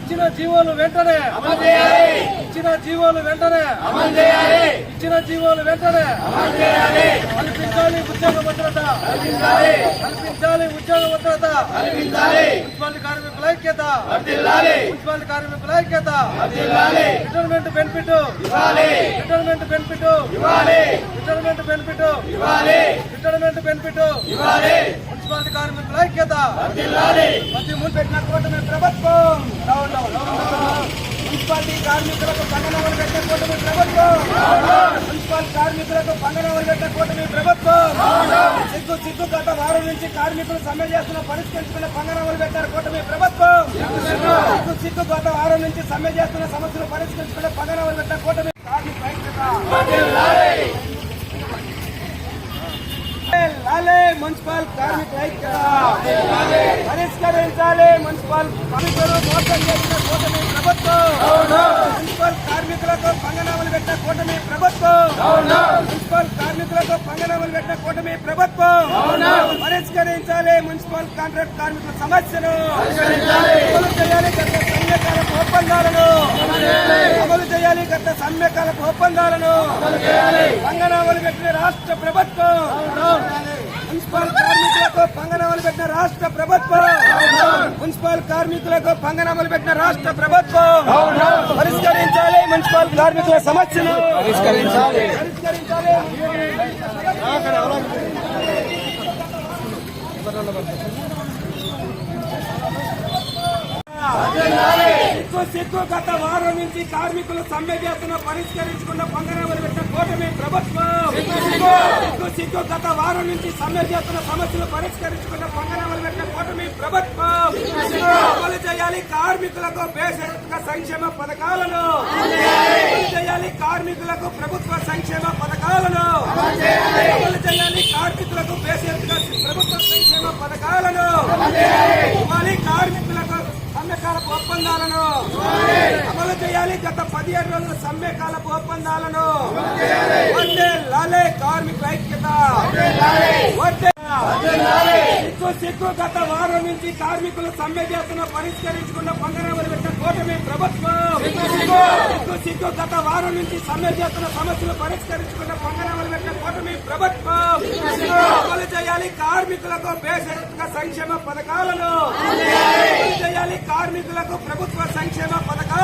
ఇచ్చిన జీవోలు వెంటనే ఇచ్చిన జీవోలు వెంటనే ఇచ్చిన జీవోలు వెంటనే కల్పించాలి ఉద్యోగ భద్రత. కల్పించాలి. ఉద్యోగ భద్రత. మున్సిపాలిటీ కార్మికుల ఐక్యత. మున్సిపాలిటీ కార్మికుల ఐక్యత. Retirement benefit. Retirement benefit. Retirement benefit. Retirement benefit municipality కార్మికుల ఐక్యత. ప్రతి ముందు పెట్టిన కూటమి ప్రభుత్వం. మున్సిపాలిటీ కార్మికులకు పంగనవలు పెట్టే కూటమి ప్రభుత్వం. మున్సిపల్ కార్మికులకు పంగనవలు పెట్టే కూటమి ప్రభుత్వం. సిగ్గు సిగ్గు గత వారం నుంచి కార్మికులు సమ్మె చేస్తున్న పరిష్కరించుకునే పంగనవలు పెట్టారు కూటమి ప్రభుత్వం. సిగ్గు సిగ్గు. గత వారం నుంచి సమ్మె చేస్తున్న సమస్యలు పరిష్కరించుకునే పంగనవలు పెట్టే కూటమి కార్మికుల ఐక్యత. లాలే మున్సిపల్ కార్మికుల ఐక్యత. పరిష్కరించాలి. మున్సిపల్ కార్మికులు మోసం చేసిన కూటమి ప్రభుత్వం. మున్సిపల్ కార్మికులకు పంగనామలు పెట్టిన కూటమి ప్రభుత్వం. మున్సిపల్ కార్మికులకు పంగనామలు పెట్టిన కూటమి ప్రభుత్వం. పరిష్కరించాలి. మున్సిపల్ కాంట్రాక్ట్ కార్మికుల సమస్యను. అమలు చేయాలి. గత సమ్మెకాలపు ఒప్పందాలను అమలు చేయాలి. గత సమ్మెకాలపు ఒప్పందాలను పంగనామలు పెట్టిన రాష్ట్ర ప్రభుత్వం. మున్సిపల్ కార్మికులకు పంగనామలు పెట్టిన రాష్ట్ర ప్రభుత్వం. మున్సిపల్ కార్మికులకు పంగనామలు పెట్టిన రాష్ట్ర ప్రభుత్వం. పరిష్కరించాలి మున్సిపల్ కార్మికుల సమస్యను పరిష్కరించాలి. పరిష్కరించాలి సిగ్గు సిగ్గు గత వారం నుంచి కార్మికులు సమ్మె చేస్తున్న పరిష్కరించుకున్న పంగనామలు పెట్టిన కూటమి ప్రభుత్వం. ఎక్కువ గత వారం నుంచి సమ్మె చేస్తున్న సమస్యలు పరిష్కరించుకున్న పంగనామలు పెట్టిన కూటమి ప్రభుత్వం. అమలు చేయాలి కార్మికులకు బేషరతుక సంక్షేమ పథకాలను. అమలు చేయాలి కార్మికులకు ప్రభుత్వ సంక్షేమ పథకాలను. అమలు చేయాలి కార్మికులకు బేషరతుక ప్రభుత్వ సంక్షేమ పథకాలను. సమ్మెకాలపు ఒప్పందాలను అమలు చేయాలి. గత పదిహేడు రోజుల సమ్మెకాలపు ఒప్పందాలను. లాలే కార్మికుల ఐక్యత. సిగ్గు గత వారం నుంచి కార్మికులు సమ్మె చేస్తున్న పరిష్కరించకుండా పంగనామలు పెట్టిన కూటమి ప్రభుత్వం. సిగ్గు గత వారం నుంచి సమ్మె చేస్తున్న సమస్యలు పరిష్కరించుకున్న పంగనామలు పెట్టిన కూటమి ప్రభుత్వం. అమలు చేయాలి కార్మికులకు బేసరిక సంక్షేమ పథకాలను. అమలు చేయాలి కార్మికులకు ప్రభుత్వ సంక్షేమ పథకాలు